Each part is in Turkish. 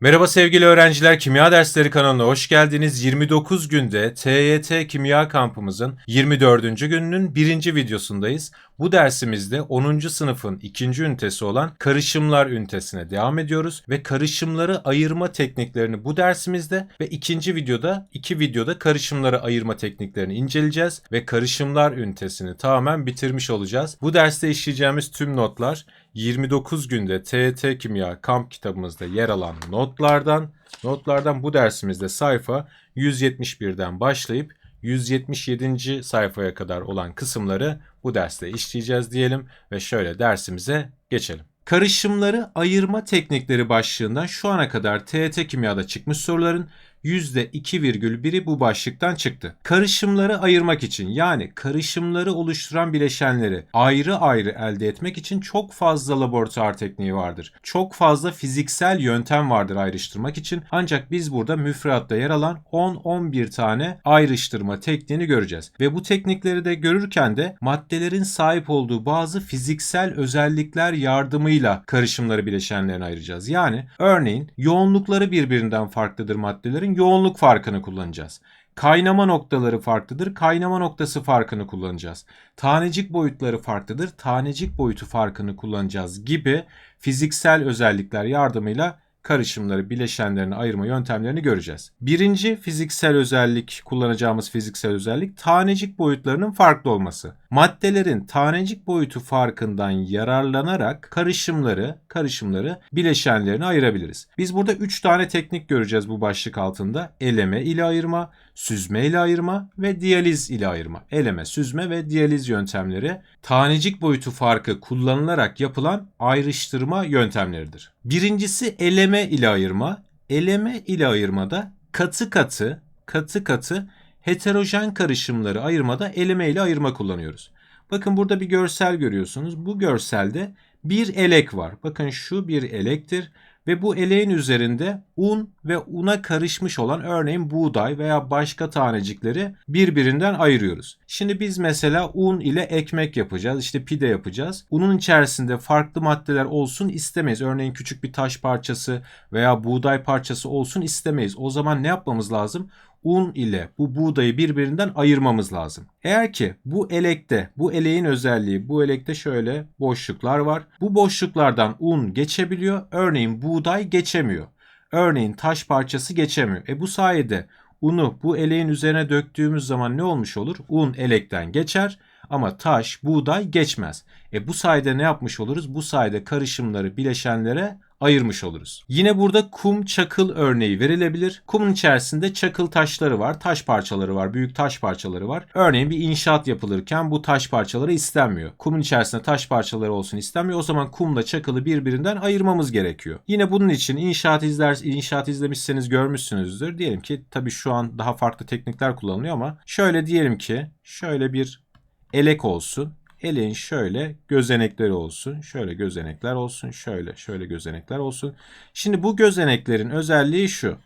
Merhaba sevgili öğrenciler, Kimya Dersleri kanalına hoş geldiniz. 29 günde TYT Kimya kampımızın 24. gününün birinci videosundayız. Bu dersimizde 10. sınıfın ikinci ünitesi olan karışımlar ünitesine devam ediyoruz ve karışımları ayırma tekniklerini bu dersimizde ve ikinci videoda iki videoda karışımları ayırma tekniklerini inceleyeceğiz ve karışımlar ünitesini tamamen bitirmiş olacağız. Bu derste işleyeceğimiz tüm notlar 29 günde TYT Kimya kamp kitabımızda yer alan notlardan, notlardan bu dersimizde sayfa 171'den başlayıp 177. sayfaya kadar olan kısımları bu derste işleyeceğiz diyelim ve şöyle dersimize geçelim. Karışımları ayırma teknikleri başlığından şu ana kadar TYT Kimya'da çıkmış soruların %2,1'i bu başlıktan çıktı. Karışımları ayırmak için yani karışımları oluşturan bileşenleri ayrı ayrı elde etmek için çok fazla laboratuvar tekniği vardır. Çok fazla fiziksel yöntem vardır ayrıştırmak için. Ancak biz burada müfredatta yer alan 10-11 tane ayrıştırma tekniğini göreceğiz. Ve bu teknikleri de görürken de maddelerin sahip olduğu bazı fiziksel özellikler yardımıyla karışımları bileşenlerine ayıracağız. Yani örneğin yoğunlukları birbirinden farklıdır maddelerin yoğunluk farkını kullanacağız. Kaynama noktaları farklıdır. Kaynama noktası farkını kullanacağız. Tanecik boyutları farklıdır. Tanecik boyutu farkını kullanacağız gibi fiziksel özellikler yardımıyla karışımları, bileşenlerini ayırma yöntemlerini göreceğiz. Birinci fiziksel özellik, kullanacağımız fiziksel özellik tanecik boyutlarının farklı olması. Maddelerin tanecik boyutu farkından yararlanarak karışımları, karışımları bileşenlerini ayırabiliriz. Biz burada 3 tane teknik göreceğiz bu başlık altında. Eleme ile ayırma, süzme ile ayırma ve diyaliz ile ayırma. Eleme, süzme ve diyaliz yöntemleri tanecik boyutu farkı kullanılarak yapılan ayrıştırma yöntemleridir. Birincisi eleme ile ayırma. Eleme ile ayırmada katı katı, katı katı heterojen karışımları ayırmada eleme ile ayırma kullanıyoruz. Bakın burada bir görsel görüyorsunuz. Bu görselde bir elek var. Bakın şu bir elektir ve bu eleğin üzerinde un ve una karışmış olan örneğin buğday veya başka tanecikleri birbirinden ayırıyoruz. Şimdi biz mesela un ile ekmek yapacağız, işte pide yapacağız. Unun içerisinde farklı maddeler olsun istemeyiz. Örneğin küçük bir taş parçası veya buğday parçası olsun istemeyiz. O zaman ne yapmamız lazım? Un ile bu buğdayı birbirinden ayırmamız lazım. Eğer ki bu elekte, bu eleğin özelliği, bu elekte şöyle boşluklar var. Bu boşluklardan un geçebiliyor. Örneğin buğday geçemiyor. Örneğin taş parçası geçemiyor. E bu sayede unu bu eleğin üzerine döktüğümüz zaman ne olmuş olur? Un elekten geçer ama taş, buğday geçmez. E bu sayede ne yapmış oluruz? Bu sayede karışımları bileşenlere ayırmış oluruz. Yine burada kum çakıl örneği verilebilir. Kumun içerisinde çakıl taşları var, taş parçaları var, büyük taş parçaları var. Örneğin bir inşaat yapılırken bu taş parçaları istenmiyor. Kumun içerisinde taş parçaları olsun istenmiyor. O zaman kumla çakılı birbirinden ayırmamız gerekiyor. Yine bunun için inşaat izler inşaat izlemişseniz görmüşsünüzdür. Diyelim ki tabii şu an daha farklı teknikler kullanılıyor ama şöyle diyelim ki şöyle bir elek olsun. Eleğin şöyle gözenekleri olsun. Şöyle gözenekler olsun. Şöyle şöyle gözenekler olsun. Şimdi bu gözeneklerin özelliği şu.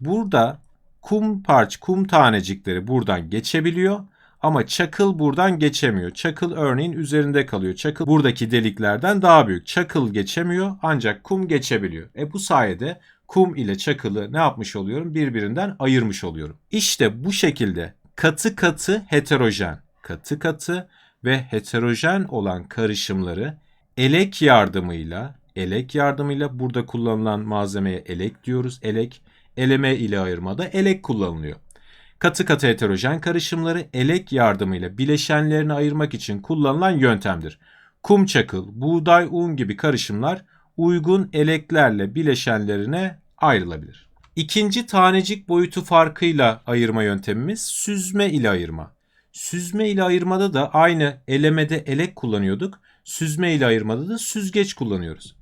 Burada kum parç, kum tanecikleri buradan geçebiliyor. Ama çakıl buradan geçemiyor. Çakıl örneğin üzerinde kalıyor. Çakıl buradaki deliklerden daha büyük. Çakıl geçemiyor ancak kum geçebiliyor. E bu sayede kum ile çakılı ne yapmış oluyorum? Birbirinden ayırmış oluyorum. İşte bu şekilde katı katı heterojen, katı katı ve heterojen olan karışımları elek yardımıyla elek yardımıyla burada kullanılan malzemeye elek diyoruz. Elek eleme ile ayırmada elek kullanılıyor. Katı katı heterojen karışımları elek yardımıyla bileşenlerini ayırmak için kullanılan yöntemdir. Kum çakıl, buğday, un gibi karışımlar uygun eleklerle bileşenlerine ayrılabilir. İkinci tanecik boyutu farkıyla ayırma yöntemimiz süzme ile ayırma. Süzme ile ayırmada da aynı elemede elek kullanıyorduk. Süzme ile ayırmada da süzgeç kullanıyoruz.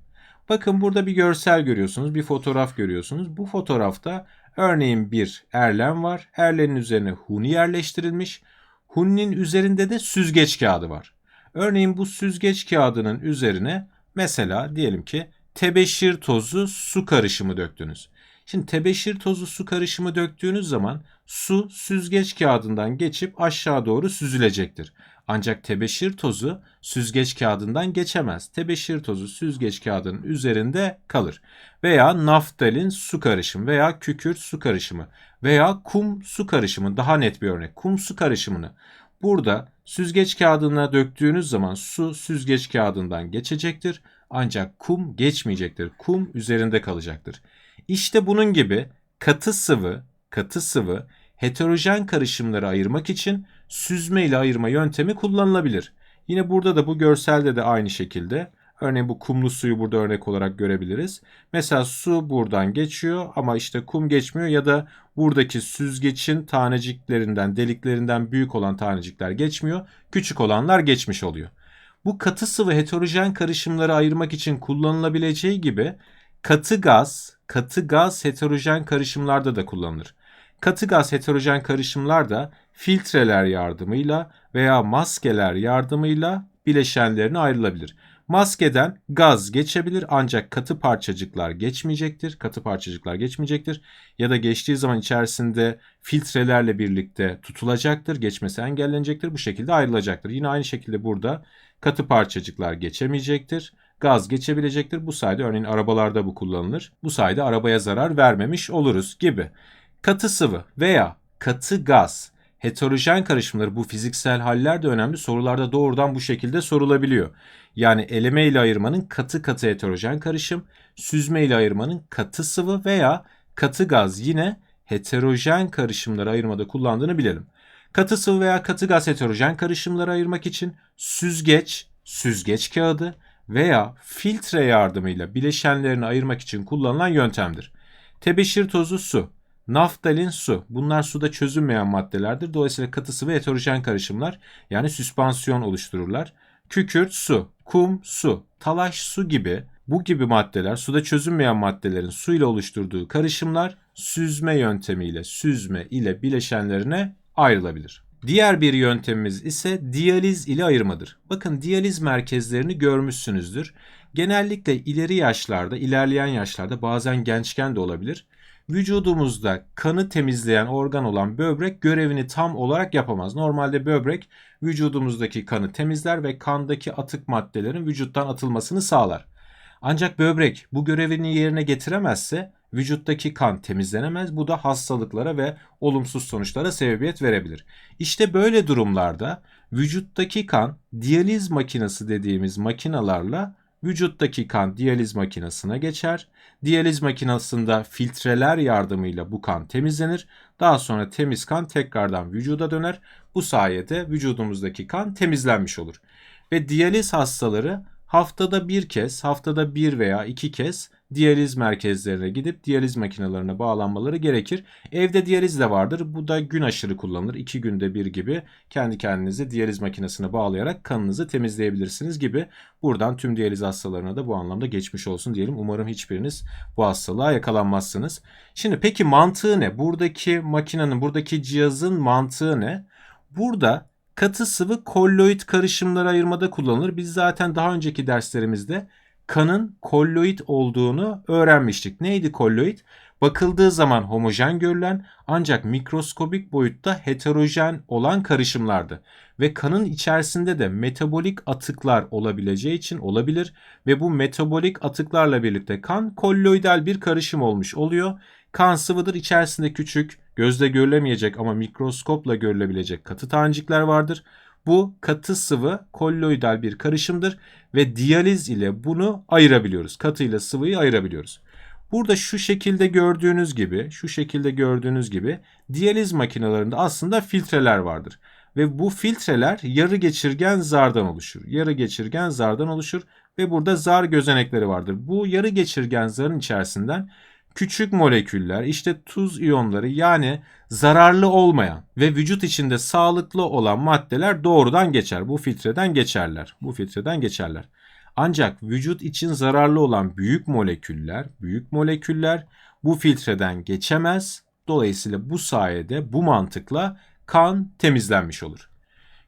Bakın burada bir görsel görüyorsunuz, bir fotoğraf görüyorsunuz. Bu fotoğrafta örneğin bir erlen var. Erlenin üzerine huni yerleştirilmiş. Huninin üzerinde de süzgeç kağıdı var. Örneğin bu süzgeç kağıdının üzerine mesela diyelim ki tebeşir tozu su karışımı döktünüz. Şimdi tebeşir tozu su karışımı döktüğünüz zaman su süzgeç kağıdından geçip aşağı doğru süzülecektir. Ancak tebeşir tozu süzgeç kağıdından geçemez. Tebeşir tozu süzgeç kağıdının üzerinde kalır. Veya naftalin su karışımı veya kükürt su karışımı veya kum su karışımı daha net bir örnek. Kum su karışımını burada süzgeç kağıdına döktüğünüz zaman su süzgeç kağıdından geçecektir. Ancak kum geçmeyecektir. Kum üzerinde kalacaktır. İşte bunun gibi katı sıvı, katı sıvı heterojen karışımları ayırmak için süzme ile ayırma yöntemi kullanılabilir. Yine burada da bu görselde de aynı şekilde. Örneğin bu kumlu suyu burada örnek olarak görebiliriz. Mesela su buradan geçiyor ama işte kum geçmiyor ya da buradaki süzgecin taneciklerinden, deliklerinden büyük olan tanecikler geçmiyor. Küçük olanlar geçmiş oluyor. Bu katı sıvı heterojen karışımları ayırmak için kullanılabileceği gibi katı gaz, katı gaz heterojen karışımlarda da kullanılır. Katı gaz heterojen karışımlar da filtreler yardımıyla veya maskeler yardımıyla bileşenlerine ayrılabilir. Maskeden gaz geçebilir ancak katı parçacıklar geçmeyecektir. Katı parçacıklar geçmeyecektir. Ya da geçtiği zaman içerisinde filtrelerle birlikte tutulacaktır. Geçmesi engellenecektir. Bu şekilde ayrılacaktır. Yine aynı şekilde burada katı parçacıklar geçemeyecektir. Gaz geçebilecektir. Bu sayede örneğin arabalarda bu kullanılır. Bu sayede arabaya zarar vermemiş oluruz gibi. Katı sıvı veya katı gaz heterojen karışımları bu fiziksel haller de önemli. Sorularda doğrudan bu şekilde sorulabiliyor. Yani eleme ile ayırmanın katı katı heterojen karışım, süzme ile ayırmanın katı sıvı veya katı gaz yine heterojen karışımları ayırmada kullandığını bilelim. Katı sıvı veya katı gaz heterojen karışımları ayırmak için süzgeç, süzgeç kağıdı veya filtre yardımıyla bileşenlerini ayırmak için kullanılan yöntemdir. Tebeşir tozu su, Naftalin su. Bunlar suda çözünmeyen maddelerdir. Dolayısıyla katı sıvı heterojen karışımlar yani süspansiyon oluştururlar. Kükürt su, kum su, talaş su gibi bu gibi maddeler suda çözünmeyen maddelerin su ile oluşturduğu karışımlar süzme yöntemiyle süzme ile bileşenlerine ayrılabilir. Diğer bir yöntemimiz ise diyaliz ile ayırmadır. Bakın diyaliz merkezlerini görmüşsünüzdür. Genellikle ileri yaşlarda, ilerleyen yaşlarda bazen gençken de olabilir vücudumuzda kanı temizleyen organ olan böbrek görevini tam olarak yapamaz. Normalde böbrek vücudumuzdaki kanı temizler ve kandaki atık maddelerin vücuttan atılmasını sağlar. Ancak böbrek bu görevini yerine getiremezse vücuttaki kan temizlenemez. Bu da hastalıklara ve olumsuz sonuçlara sebebiyet verebilir. İşte böyle durumlarda vücuttaki kan diyaliz makinesi dediğimiz makinalarla Vücuttaki kan diyaliz makinesine geçer. Diyaliz makinesinde filtreler yardımıyla bu kan temizlenir. Daha sonra temiz kan tekrardan vücuda döner. Bu sayede vücudumuzdaki kan temizlenmiş olur. Ve diyaliz hastaları haftada bir kez, haftada bir veya iki kez diyaliz merkezlerine gidip diyaliz makinelerine bağlanmaları gerekir. Evde diyaliz de vardır. Bu da gün aşırı kullanılır. İki günde bir gibi kendi kendinize diyaliz makinesine bağlayarak kanınızı temizleyebilirsiniz gibi. Buradan tüm diyaliz hastalarına da bu anlamda geçmiş olsun diyelim. Umarım hiçbiriniz bu hastalığa yakalanmazsınız. Şimdi peki mantığı ne? Buradaki makinenin, buradaki cihazın mantığı ne? Burada katı sıvı kolloid karışımları ayırmada kullanılır. Biz zaten daha önceki derslerimizde kanın kolloid olduğunu öğrenmiştik. Neydi kolloid? Bakıldığı zaman homojen görülen ancak mikroskobik boyutta heterojen olan karışımlardı. Ve kanın içerisinde de metabolik atıklar olabileceği için olabilir ve bu metabolik atıklarla birlikte kan kolloidal bir karışım olmuş oluyor. Kan sıvıdır içerisinde küçük, gözle görülemeyecek ama mikroskopla görülebilecek katı tanecikler vardır. Bu katı sıvı kolloidal bir karışımdır ve diyaliz ile bunu ayırabiliyoruz. Katı ile sıvıyı ayırabiliyoruz. Burada şu şekilde gördüğünüz gibi, şu şekilde gördüğünüz gibi diyaliz makinelerinde aslında filtreler vardır. Ve bu filtreler yarı geçirgen zardan oluşur. Yarı geçirgen zardan oluşur ve burada zar gözenekleri vardır. Bu yarı geçirgen zarın içerisinden küçük moleküller işte tuz iyonları yani zararlı olmayan ve vücut içinde sağlıklı olan maddeler doğrudan geçer. Bu filtreden geçerler. Bu filtreden geçerler. Ancak vücut için zararlı olan büyük moleküller, büyük moleküller bu filtreden geçemez. Dolayısıyla bu sayede bu mantıkla kan temizlenmiş olur.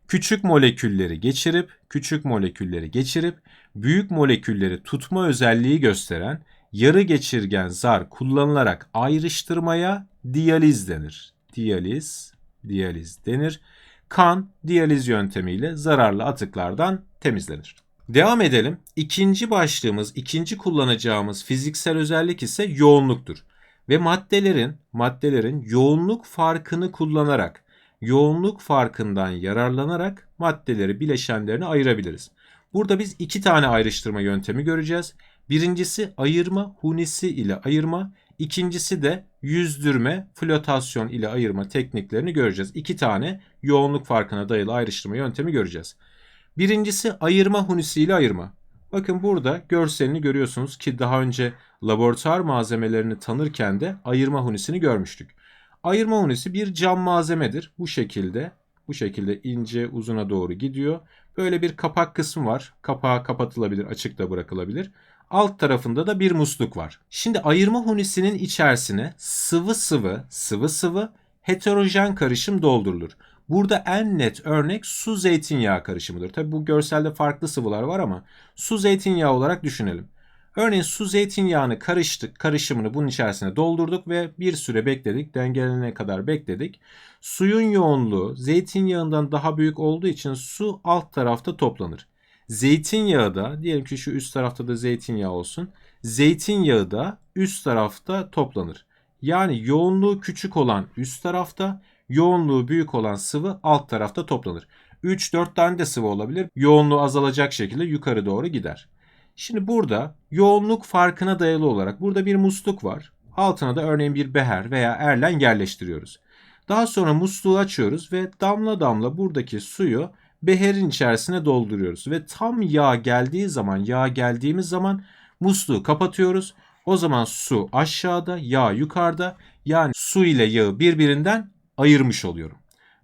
Küçük molekülleri geçirip, küçük molekülleri geçirip büyük molekülleri tutma özelliği gösteren yarı geçirgen zar kullanılarak ayrıştırmaya diyaliz denir. Diyaliz, diyaliz denir. kan diyaliz yöntemiyle zararlı atıklardan temizlenir. Devam edelim. İkinci başlığımız, ikinci kullanacağımız fiziksel özellik ise yoğunluktur. Ve maddelerin, maddelerin yoğunluk farkını kullanarak, yoğunluk farkından yararlanarak maddeleri bileşenlerine ayırabiliriz. Burada biz iki tane ayrıştırma yöntemi göreceğiz. Birincisi ayırma hunisi ile ayırma, ikincisi de yüzdürme, flotasyon ile ayırma tekniklerini göreceğiz. İki tane yoğunluk farkına dayalı ayrıştırma yöntemi göreceğiz. Birincisi ayırma hunisi ile ayırma. Bakın burada görselini görüyorsunuz ki daha önce laboratuvar malzemelerini tanırken de ayırma hunisini görmüştük. Ayırma hunisi bir cam malzemedir. Bu şekilde bu şekilde ince uzuna doğru gidiyor. Böyle bir kapak kısmı var. Kapağı kapatılabilir, açık da bırakılabilir. Alt tarafında da bir musluk var. Şimdi ayırma hunisinin içerisine sıvı sıvı, sıvı sıvı heterojen karışım doldurulur. Burada en net örnek su zeytinyağı karışımıdır. Tabi bu görselde farklı sıvılar var ama su zeytinyağı olarak düşünelim. Örneğin su zeytinyağını karıştık, karışımını bunun içerisine doldurduk ve bir süre bekledik. Dengelenene kadar bekledik. Suyun yoğunluğu zeytinyağından daha büyük olduğu için su alt tarafta toplanır. Zeytinyağı da diyelim ki şu üst tarafta da zeytinyağı olsun. Zeytinyağı da üst tarafta toplanır. Yani yoğunluğu küçük olan üst tarafta, yoğunluğu büyük olan sıvı alt tarafta toplanır. 3-4 tane de sıvı olabilir. Yoğunluğu azalacak şekilde yukarı doğru gider. Şimdi burada yoğunluk farkına dayalı olarak burada bir musluk var. Altına da örneğin bir beher veya erlen yerleştiriyoruz. Daha sonra musluğu açıyoruz ve damla damla buradaki suyu beherin içerisine dolduruyoruz. Ve tam yağ geldiği zaman, yağ geldiğimiz zaman musluğu kapatıyoruz. O zaman su aşağıda, yağ yukarıda. Yani su ile yağı birbirinden ayırmış oluyorum.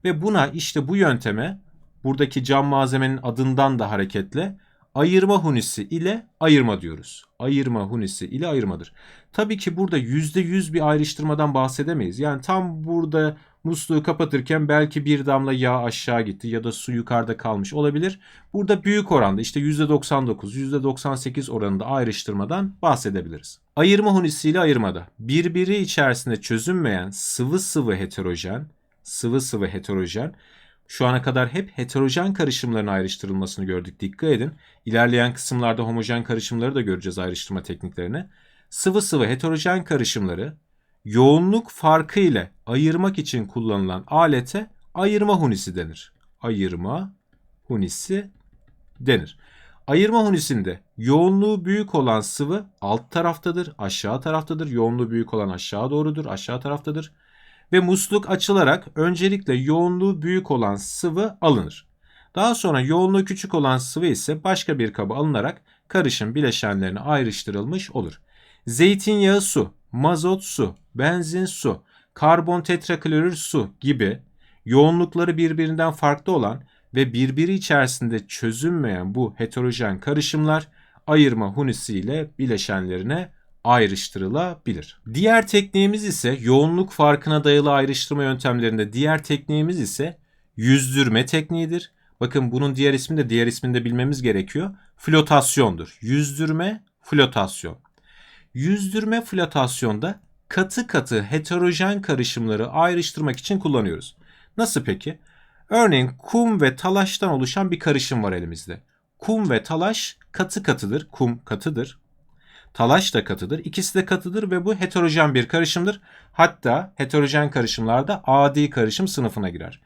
Ve buna işte bu yönteme buradaki cam malzemenin adından da hareketle ayırma hunisi ile ayırma diyoruz. Ayırma hunisi ile ayırmadır. Tabii ki burada %100 bir ayrıştırmadan bahsedemeyiz. Yani tam burada musluğu kapatırken belki bir damla yağ aşağı gitti ya da su yukarıda kalmış olabilir. Burada büyük oranda işte %99, %98 oranında ayrıştırmadan bahsedebiliriz. Ayırma hunisi ile ayırmada birbiri içerisinde çözünmeyen sıvı sıvı heterojen, sıvı sıvı heterojen şu ana kadar hep heterojen karışımların ayrıştırılmasını gördük. Dikkat edin. İlerleyen kısımlarda homojen karışımları da göreceğiz ayrıştırma tekniklerini. Sıvı sıvı heterojen karışımları yoğunluk farkı ile ayırmak için kullanılan alete ayırma hunisi denir. Ayırma hunisi denir. Ayırma hunisinde yoğunluğu büyük olan sıvı alt taraftadır, aşağı taraftadır. Yoğunluğu büyük olan aşağı doğrudur, aşağı taraftadır ve musluk açılarak öncelikle yoğunluğu büyük olan sıvı alınır. Daha sonra yoğunluğu küçük olan sıvı ise başka bir kaba alınarak karışım bileşenlerine ayrıştırılmış olur. Zeytinyağı su, mazot su, benzin su, karbon tetraklorür su gibi yoğunlukları birbirinden farklı olan ve birbiri içerisinde çözünmeyen bu heterojen karışımlar ayırma hunisiyle bileşenlerine ayrıştırılabilir. Diğer tekniğimiz ise yoğunluk farkına dayalı ayrıştırma yöntemlerinde diğer tekniğimiz ise yüzdürme tekniğidir. Bakın bunun diğer ismi de diğer ismini de bilmemiz gerekiyor. Flotasyondur. Yüzdürme, flotasyon. Yüzdürme flotasyonda katı katı heterojen karışımları ayrıştırmak için kullanıyoruz. Nasıl peki? Örneğin kum ve talaştan oluşan bir karışım var elimizde. Kum ve talaş katı katıdır. Kum katıdır. Talaş da katıdır. İkisi de katıdır ve bu heterojen bir karışımdır. Hatta heterojen karışımlarda adi karışım sınıfına girer.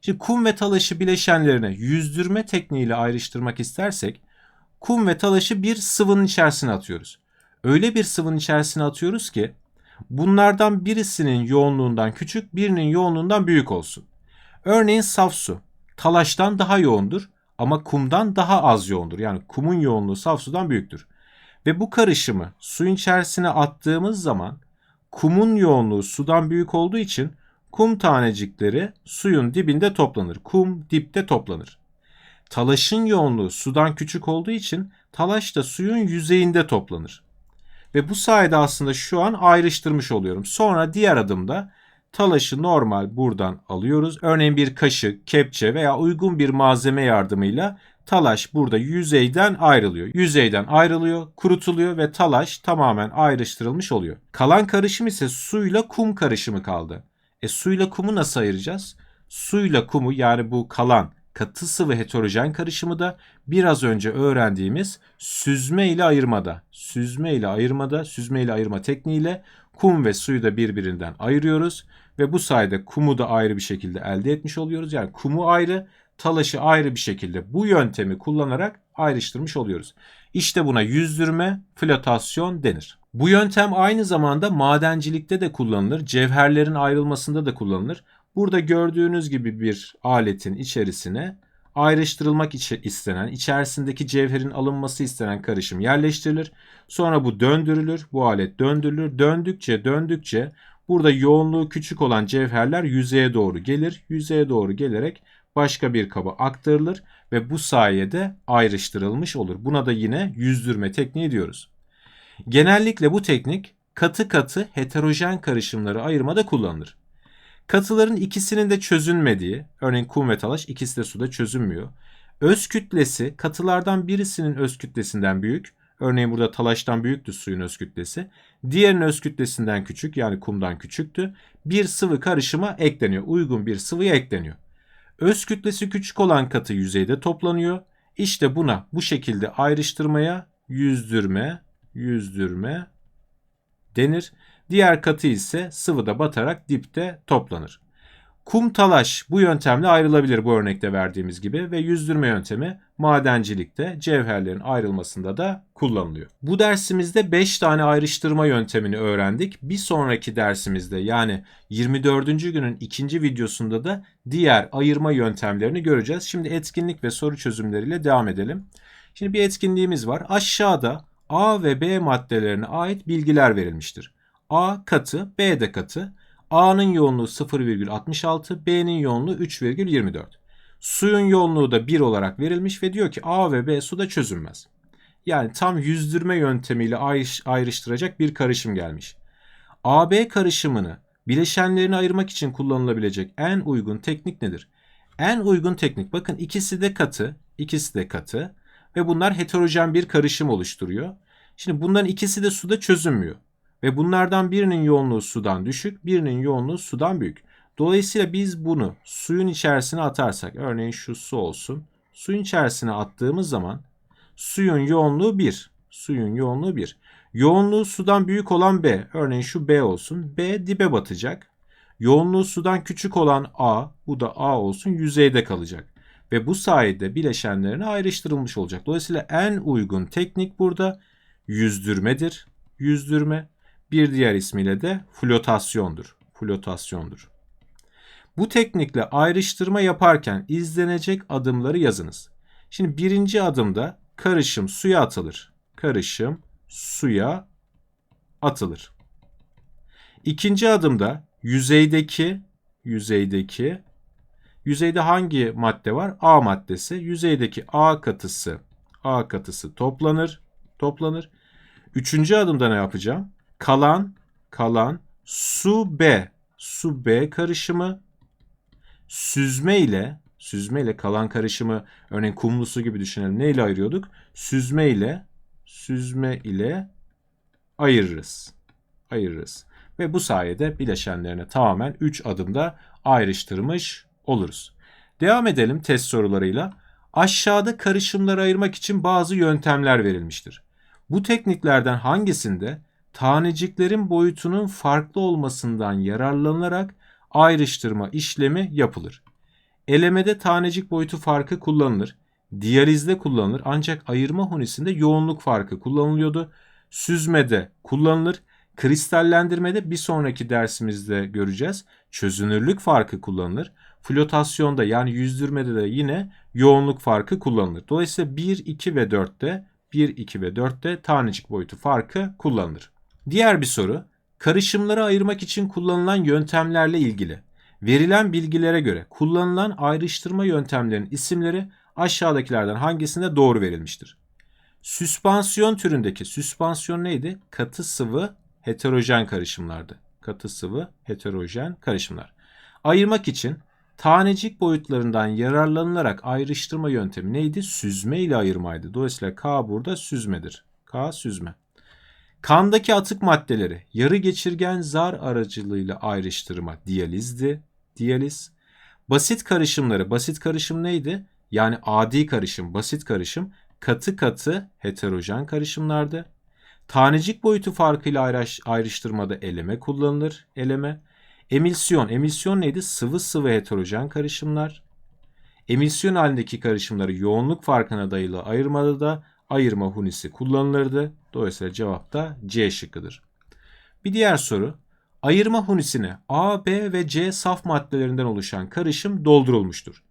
Şimdi kum ve talaşı bileşenlerine yüzdürme tekniğiyle ayrıştırmak istersek kum ve talaşı bir sıvının içerisine atıyoruz. Öyle bir sıvının içerisine atıyoruz ki bunlardan birisinin yoğunluğundan küçük, birinin yoğunluğundan büyük olsun. Örneğin saf su talaştan daha yoğundur ama kumdan daha az yoğundur. Yani kumun yoğunluğu saf sudan büyüktür. Ve bu karışımı suyun içerisine attığımız zaman kumun yoğunluğu sudan büyük olduğu için kum tanecikleri suyun dibinde toplanır. Kum dipte toplanır. Talaşın yoğunluğu sudan küçük olduğu için talaş da suyun yüzeyinde toplanır. Ve bu sayede aslında şu an ayrıştırmış oluyorum. Sonra diğer adımda talaşı normal buradan alıyoruz. Örneğin bir kaşık, kepçe veya uygun bir malzeme yardımıyla talaş burada yüzeyden ayrılıyor. Yüzeyden ayrılıyor, kurutuluyor ve talaş tamamen ayrıştırılmış oluyor. Kalan karışım ise suyla kum karışımı kaldı. E suyla kumu nasıl ayıracağız? Suyla kumu yani bu kalan katı sıvı heterojen karışımı da biraz önce öğrendiğimiz süzme ile ayırmada, süzme ile ayırmada, süzme ile ayırma tekniğiyle kum ve suyu da birbirinden ayırıyoruz ve bu sayede kumu da ayrı bir şekilde elde etmiş oluyoruz. Yani kumu ayrı, talaşı ayrı bir şekilde bu yöntemi kullanarak ayrıştırmış oluyoruz. İşte buna yüzdürme, flotasyon denir. Bu yöntem aynı zamanda madencilikte de kullanılır, cevherlerin ayrılmasında da kullanılır. Burada gördüğünüz gibi bir aletin içerisine ayrıştırılmak istenen, içerisindeki cevherin alınması istenen karışım yerleştirilir. Sonra bu döndürülür, bu alet döndürülür. Döndükçe döndükçe burada yoğunluğu küçük olan cevherler yüzeye doğru gelir. Yüzeye doğru gelerek başka bir kaba aktarılır ve bu sayede ayrıştırılmış olur. Buna da yine yüzdürme tekniği diyoruz. Genellikle bu teknik katı katı heterojen karışımları ayırmada kullanılır. Katıların ikisinin de çözünmediği, örneğin kum ve talaş ikisi de suda çözünmüyor. Öz kütlesi katılardan birisinin öz kütlesinden büyük, örneğin burada talaştan büyüktü suyun öz kütlesi. Diğerinin öz kütlesinden küçük yani kumdan küçüktü. Bir sıvı karışıma ekleniyor, uygun bir sıvıya ekleniyor. Öz kütlesi küçük olan katı yüzeyde toplanıyor. İşte buna bu şekilde ayrıştırmaya yüzdürme, yüzdürme denir. Diğer katı ise sıvıda batarak dipte toplanır. Kum talaş bu yöntemle ayrılabilir bu örnekte verdiğimiz gibi ve yüzdürme yöntemi madencilikte cevherlerin ayrılmasında da kullanılıyor. Bu dersimizde 5 tane ayrıştırma yöntemini öğrendik. Bir sonraki dersimizde yani 24. günün ikinci videosunda da diğer ayırma yöntemlerini göreceğiz. Şimdi etkinlik ve soru çözümleriyle devam edelim. Şimdi bir etkinliğimiz var. Aşağıda A ve B maddelerine ait bilgiler verilmiştir. A katı, B de katı. A'nın yoğunluğu 0,66, B'nin yoğunluğu 3,24. Suyun yoğunluğu da 1 olarak verilmiş ve diyor ki A ve B suda çözünmez. Yani tam yüzdürme yöntemiyle ayrıştıracak bir karışım gelmiş. AB karışımını bileşenlerini ayırmak için kullanılabilecek en uygun teknik nedir? En uygun teknik bakın ikisi de katı, ikisi de katı ve bunlar heterojen bir karışım oluşturuyor. Şimdi bunların ikisi de suda çözünmüyor. Ve bunlardan birinin yoğunluğu sudan düşük, birinin yoğunluğu sudan büyük. Dolayısıyla biz bunu suyun içerisine atarsak, örneğin şu su olsun. Suyun içerisine attığımız zaman suyun yoğunluğu 1. Suyun yoğunluğu 1. Yoğunluğu sudan büyük olan B, örneğin şu B olsun. B dibe batacak. Yoğunluğu sudan küçük olan A, bu da A olsun yüzeyde kalacak. Ve bu sayede bileşenlerine ayrıştırılmış olacak. Dolayısıyla en uygun teknik burada yüzdürmedir. Yüzdürme. Bir diğer ismiyle de flotasyondur. Flotasyondur. Bu teknikle ayrıştırma yaparken izlenecek adımları yazınız. Şimdi birinci adımda karışım suya atılır. Karışım suya atılır. İkinci adımda yüzeydeki yüzeydeki yüzeyde hangi madde var? A maddesi. Yüzeydeki A katısı A katısı toplanır. Toplanır. Üçüncü adımda ne yapacağım? Kalan kalan su B su B karışımı süzme ile süzme ile kalan karışımı örneğin kumlu su gibi düşünelim. Ne ile ayırıyorduk? Süzme ile süzme ile ayırırız. Ayırırız. Ve bu sayede bileşenlerini tamamen 3 adımda ayrıştırmış oluruz. Devam edelim test sorularıyla. Aşağıda karışımları ayırmak için bazı yöntemler verilmiştir. Bu tekniklerden hangisinde taneciklerin boyutunun farklı olmasından yararlanarak ayrıştırma işlemi yapılır. Elemede tanecik boyutu farkı kullanılır. Diyalizde kullanılır ancak ayırma hunisinde yoğunluk farkı kullanılıyordu. Süzmede kullanılır. Kristallendirmede bir sonraki dersimizde göreceğiz. Çözünürlük farkı kullanılır. Flotasyonda yani yüzdürmede de yine yoğunluk farkı kullanılır. Dolayısıyla 1, 2 ve 4'te 1, 2 ve 4'te tanecik boyutu farkı kullanılır. Diğer bir soru, karışımları ayırmak için kullanılan yöntemlerle ilgili. Verilen bilgilere göre kullanılan ayrıştırma yöntemlerinin isimleri aşağıdakilerden hangisinde doğru verilmiştir? Süspansiyon türündeki süspansiyon neydi? Katı sıvı heterojen karışımlardı. Katı sıvı heterojen karışımlar. Ayırmak için tanecik boyutlarından yararlanılarak ayrıştırma yöntemi neydi? Süzme ile ayırmaydı. Dolayısıyla K burada süzmedir. K süzme. Kandaki atık maddeleri yarı geçirgen zar aracılığıyla ayrıştırma diyalizdi. Diyaliz. Basit karışımları, basit karışım neydi? Yani adi karışım, basit karışım katı katı heterojen karışımlardı. Tanecik boyutu farkıyla ayrış- ayrıştırmada eleme kullanılır. Eleme. Emilsiyon. Emilsiyon neydi? Sıvı sıvı heterojen karışımlar. Emisyon halindeki karışımları yoğunluk farkına dayalı ayırmada da ayırma hunisi kullanılırdı. Dolayısıyla cevap da C şıkkıdır. Bir diğer soru. Ayırma hunisine A, B ve C saf maddelerinden oluşan karışım doldurulmuştur.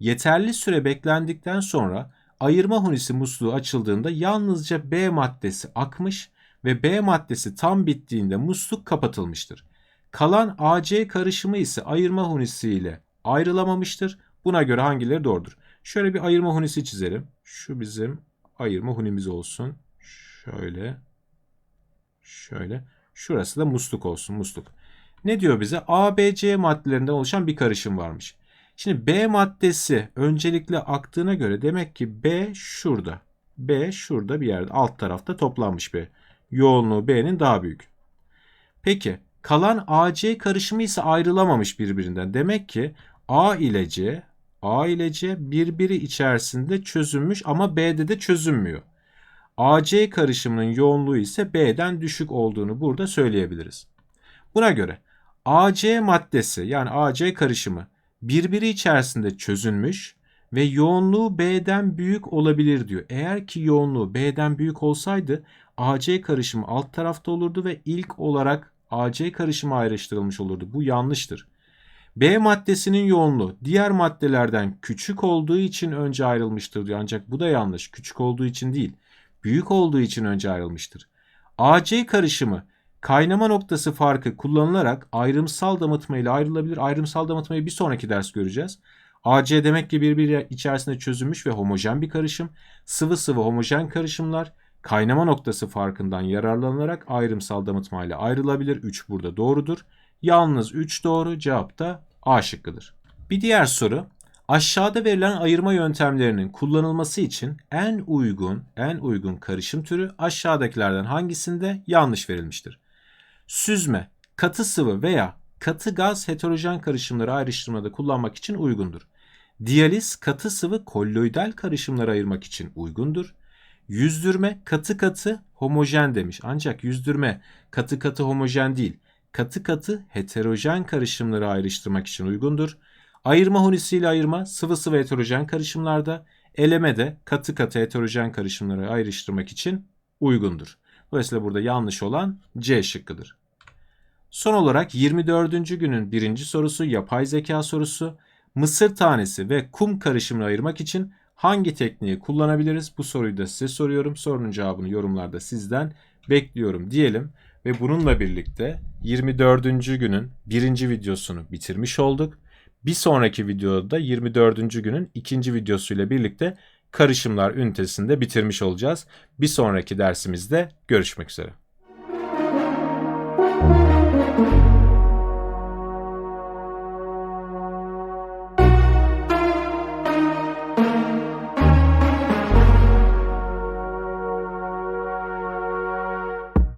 Yeterli süre beklendikten sonra ayırma hunisi musluğu açıldığında yalnızca B maddesi akmış ve B maddesi tam bittiğinde musluk kapatılmıştır. Kalan AC karışımı ise ayırma hunisiyle ayrılamamıştır. Buna göre hangileri doğrudur? Şöyle bir ayırma hunisi çizelim. Şu bizim ayırma hunimiz olsun. Şöyle. Şöyle. Şurası da musluk olsun. Musluk. Ne diyor bize? A, B, C maddelerinden oluşan bir karışım varmış. Şimdi B maddesi öncelikle aktığına göre demek ki B şurada. B şurada bir yerde alt tarafta toplanmış B. Yoğunluğu B'nin daha büyük. Peki kalan AC karışımı ise ayrılamamış birbirinden. Demek ki A ile C, A ile C birbiri içerisinde çözünmüş ama B'de de çözünmüyor. AC karışımının yoğunluğu ise B'den düşük olduğunu burada söyleyebiliriz. Buna göre AC maddesi yani AC karışımı birbiri içerisinde çözünmüş ve yoğunluğu B'den büyük olabilir diyor. Eğer ki yoğunluğu B'den büyük olsaydı AC karışımı alt tarafta olurdu ve ilk olarak AC karışımı ayrıştırılmış olurdu. Bu yanlıştır. B maddesinin yoğunluğu diğer maddelerden küçük olduğu için önce ayrılmıştır diyor. Ancak bu da yanlış. Küçük olduğu için değil. Büyük olduğu için önce ayrılmıştır. AC karışımı kaynama noktası farkı kullanılarak ayrımsal damıtma ile ayrılabilir. Ayrımsal damıtmayı bir sonraki ders göreceğiz. AC demek ki birbiri içerisinde çözülmüş ve homojen bir karışım. Sıvı sıvı homojen karışımlar kaynama noktası farkından yararlanarak ayrımsal damıtma ile ayrılabilir. 3 burada doğrudur. Yalnız 3 doğru cevap da A şıkkıdır. Bir diğer soru. Aşağıda verilen ayırma yöntemlerinin kullanılması için en uygun en uygun karışım türü aşağıdakilerden hangisinde yanlış verilmiştir? Süzme, katı sıvı veya katı gaz heterojen karışımları ayrıştırmada kullanmak için uygundur. Diyaliz katı sıvı kolloidal karışımları ayırmak için uygundur. Yüzdürme katı katı homojen demiş. Ancak yüzdürme katı katı homojen değil. Katı katı heterojen karışımları ayrıştırmak için uygundur. Ayırma hunisiyle ayırma sıvı sıvı heterojen karışımlarda, eleme de katı katı heterojen karışımları ayrıştırmak için uygundur. Dolayısıyla burada yanlış olan C şıkkıdır. Son olarak 24. günün birinci sorusu yapay zeka sorusu. Mısır tanesi ve kum karışımını ayırmak için hangi tekniği kullanabiliriz? Bu soruyu da size soruyorum. Sorunun cevabını yorumlarda sizden bekliyorum diyelim. Ve bununla birlikte 24. günün birinci videosunu bitirmiş olduk. Bir sonraki videoda da 24. günün ikinci videosuyla birlikte karışımlar ünitesini de bitirmiş olacağız. Bir sonraki dersimizde görüşmek üzere.